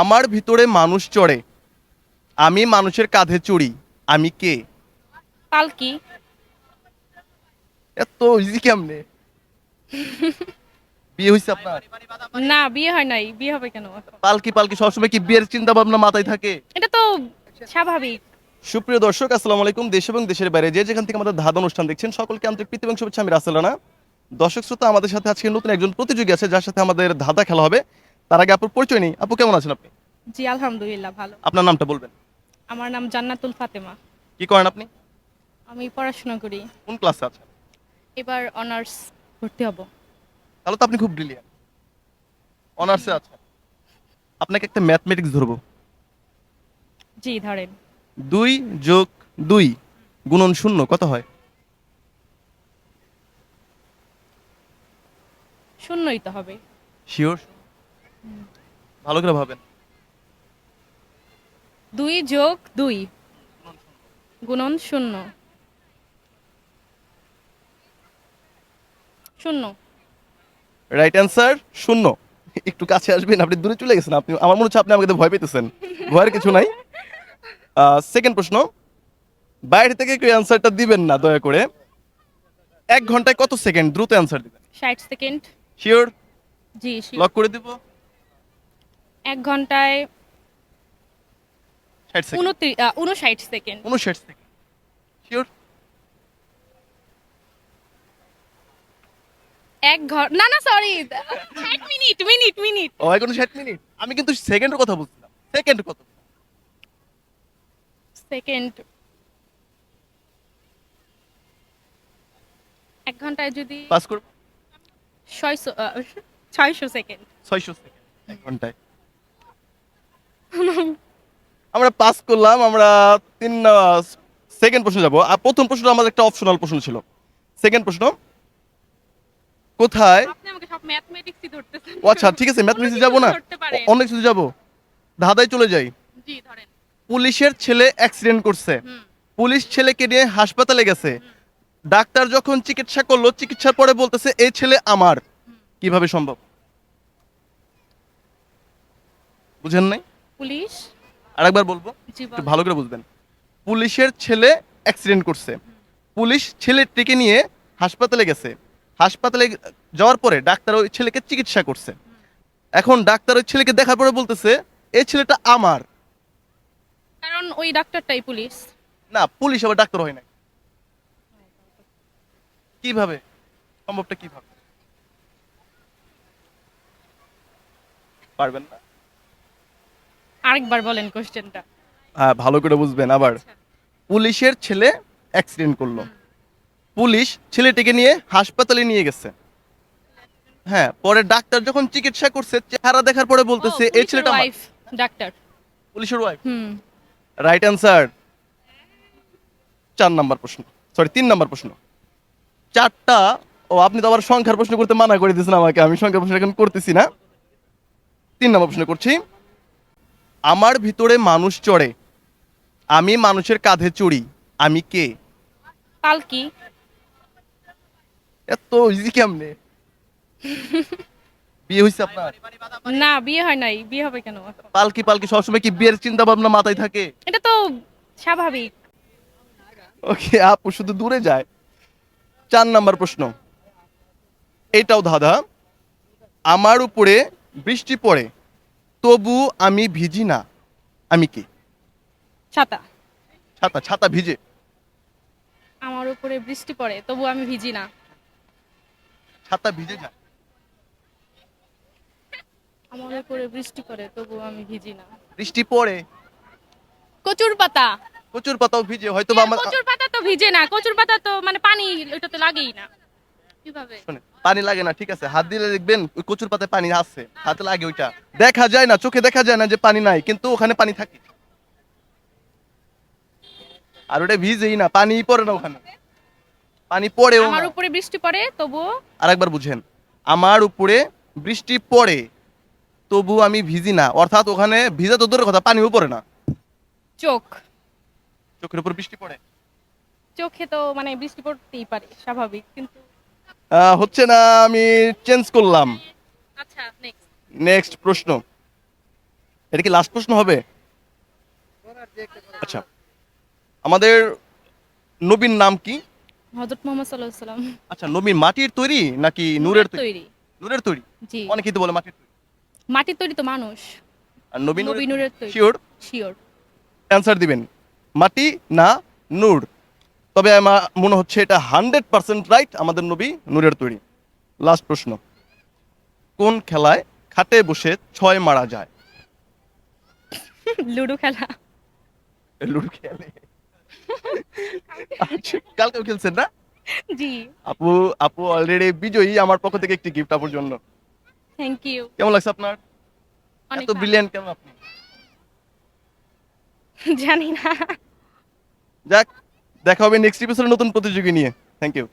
আমার ভিতরে মানুষ চড়ে। আমি মানুষের কাঁধে চড়ি। আমি কে? পালকি এত ইজি কেমনে? বিয়ে হয়েছে আপনার? না বিয়ে হয় নাই। বিয়ে হবে কেন? পালকি পালকি সবসময় কি বিয়ের চিন্তা ভাবনা মাথায় থাকে? এটা তো স্বাভাবিক। সুপ্রিয় দর্শক আসসালামু আলাইকুম। দেশ এবং দেশের বাইরে যে যেখান থেকে আমাদের ধাঁধা অনুষ্ঠান দেখছেন সকলকে আন্তরিক প্রীতি এবং শুভেচ্ছা। আমি রাসেল রানা। দর্শক শ্রোতা আমাদের সাথে আজকে নতুন একজন প্রতিযোগী আছে যার সাথে আমাদের ধাঁধা খেলা হবে। তার আগে আপুর পরিচয় নেই। আপু কেমন আছেন আপনি? জি আলহামদুলিল্লাহ ভালো। আপনার নামটা বলবেন? আমার নাম জান্নাতুল ফাতেমা। কি করেন আপনি? আমি পড়াশোনা করি। কোন ক্লাসে আছেন? এবার অনার্স ভর্তি হব। তাহলে তো আপনি খুব ব্রিলিয়ান্ট অনার্সে আছেন। আপনাকে একটা ম্যাথমেটিক্স ধরবো। জি ধরেন। দুই যোগ দুই গুণন শূন্য কত হয়? শূন্যই তো হবে। শিওর ভালো করে ভাবেন। দুই যোগ দুই। গুণন শূন্য। শূন্য। রাইট অ্যান্সার শূন্য। একটু কাছে আসবেন আপনি দূরে চলে গেছেন আপনি আমার মনে হচ্ছে আপনি আমাকে ভয় পেতেছেন। ভয়ের কিছু নাই। সেকেন্ড প্রশ্ন। বাইরে থেকে কেউ অ্যান্সারটা দিবেন না দয়া করে। এক ঘন্টায় কত সেকেন্ড দ্রুত অ্যান্সার দিবেন। ষাট সেকেন্ড শিওর জি লক করে দিব। এক ঘন্টায় উনত্রিশ উনষাট সেকেন্ড উনষাট সেকেন্ড শিওর এক ঘর না না সরি ষাট মিনিট মিনিট মিনিট ও এখন ষাট মিনিট আমি কিন্তু সেকেন্ডের কথা বলছিলাম। সেকেন্ড কত সেকেন্ড এক ঘন্টায় যদি পাস করব? ছয়শো ছয়শো সেকেন্ড ছয়শো সেকেন্ড এক ঘন্টায়। আমরা পাস করলাম আমরা তিন সেকেন্ড প্রশ্ন যাব। আর প্রথম প্রশ্ন আমাদের একটা অপশনাল প্রশ্ন ছিল। সেকেন্ড প্রশ্ন কোথায়? ও আচ্ছা ঠিক আছে ম্যাথমেটিক্স যাব না? অনেক কিছু যাব? ধাঁধায় চলে যাই। পুলিশের ছেলে অ্যাক্সিডেন্ট করছে। পুলিশ ছেলেকে নিয়ে হাসপাতালে গেছে। ডাক্তার যখন চিকিৎসা করল চিকিৎসার পরে বলতেছে এই ছেলে আমার। কীভাবে সম্ভব? বুঝেন নাই? পুলিশ? আরেকবার বলব একটু ভালো করে বুঝবেন। পুলিশের ছেলে অ্যাক্সিডেন্ট করছে। পুলিশ ছেলেটিকে নিয়ে হাসপাতালে গেছে। হাসপাতালে যাওয়ার পরে ডাক্তার ওই ছেলেকে চিকিৎসা করছে। এখন ডাক্তার ওই ছেলেকে দেখার পরে বলতেছে এই ছেলেটা আমার। কারণ ওই ডাক্তারটাই পুলিশ। না পুলিশ আবার ডাক্তার হয় না কীভাবে? সম্ভবটা কীভাবে? পারবেন না? আরেকবার বলেন কোশ্চেনটা। হ্যাঁ ভালো করে বুঝবেন আবার। পুলিশের ছেলে অ্যাক্সিডেন্ট করল। পুলিশ ছেলেটিকে নিয়ে হাসপাতালে নিয়ে গেছে। হ্যাঁ পরে ডাক্তার যখন চিকিৎসা করছে চেহারা দেখার পরে বলতেছে এই ছেলেটা ওয়াইফ ডাক্তার। পুলিশের ওয়াইফ হুম। রাইট অ্যান্সার চার নাম্বার প্রশ্ন। সরি তিন নাম্বার প্রশ্ন। চারটা ও আপনি তো আবার সংখ্যার প্রশ্ন করতে মানা করে দিয়েছেন আমাকে। আমি সংখ্যার প্রশ্ন এখন করতেছি না। তিন নাম্বার প্রশ্ন করছি। আমার ভিতরে মানুষ চড়ে। আমি মানুষের কাঁধে চড়ি। আমি কে? পালকি এত ইজি কেমনে? বিয়ে হয়েছে আপনার? না বিয়ে হয় নাই। বিয়ে হবে কেন? পালকি পালকি সবসময় কি বিয়ের চিন্তা ভাবনা মাথায় থাকে? এটা তো স্বাভাবিক। ওকে আপু শুধু দূরে যায়। চার নাম্বার প্রশ্ন। এটাও ধাঁধা। আমার উপরে বৃষ্টি পড়ে। তবু আমি ভিজি না। আমি কি? ছাতা। ছাতা ছাতা ভিজে। আমার উপরে বৃষ্টি পড়ে তবু আমি ভিজি না। ছাতা ভিজে যায়। আমার উপরে বৃষ্টি পড়ে তবু আমি ভিজি না। বৃষ্টি পড়ে। কচুর পাতা। কচুর পাতাও ভিজে হয়তো বা আমার কচুর পাতা তো ভিজে না কচুর পাতা তো মানে পানি ওটা তো লাগেই না। কীভাবে? শোনেন, পানি লাগে না ঠিক আছে? হাত দিলে দেখবেন ওই কচুর পাতায় পানি আছে হাতে লাগে ওইটা। দেখা যায় না চোখে দেখা যায় না যে পানি নাই কিন্তু ওখানে পানি থাকে। আর ওটা ভিজেই না পানি পড়ে না ওখানে। পানি পড়েও আমার উপরে বৃষ্টি পড়ে তবুও আরেকবার বুঝেন আমার উপরে বৃষ্টি পড়ে তবু আমি ভিজি না। অর্থাৎ ওখানে ভিজা তো দূরের কথা পানিও পড়ে না। চোখ। চোখের উপর বৃষ্টি পড়ে? চোখে তো মানে বৃষ্টি পড়তেই পারে স্বাভাবিক কিন্তু হচ্ছে না আমি চেঞ্জ করলাম। আচ্ছা নেক্সট নেক্সট প্রশ্ন। এটা কি লাস্ট প্রশ্ন হবে? আচ্ছা। আমাদের নবীর নাম কি? হজরত মোহাম্মদ সাল্লাহ সাল্লাম আচ্ছা নবী মাটির তৈরি নাকি নূরের তৈরি? নূরের তৈরি? জি। অনেকেই তো বলে মাটির তৈরি। মাটির তৈরি তো মানুষ। আর নবী নবী নূরের তৈরি। শিওর শিওর অ্যান্সার দিবেন। মাটি না নূর? তবে আমার মনে হচ্ছে এটা হান্ড্রেড পার্সেন্ট রাইট আমাদের নবী নূরের তৈরি। লাস্ট প্রশ্ন। কোন খেলায় খাটে বসে ছয় মারা যায়? লুডো খেলা। লুডো খেলে। আচ্ছা, কালকেও খেলছেন না? জি। আপু আপু অলরেডি বিজয়ী আমার পক্ষ থেকে একটি গিফট আপুর জন্য। থ্যাংক ইউ কেমন লাগছে আপনার? এত। ব্রিলিয়ান্ট কেন আপনি? জানি না। যাক দেখা হবে নেক্সট এপিসোডে নতুন প্রতিযোগী নিয়ে। Thank you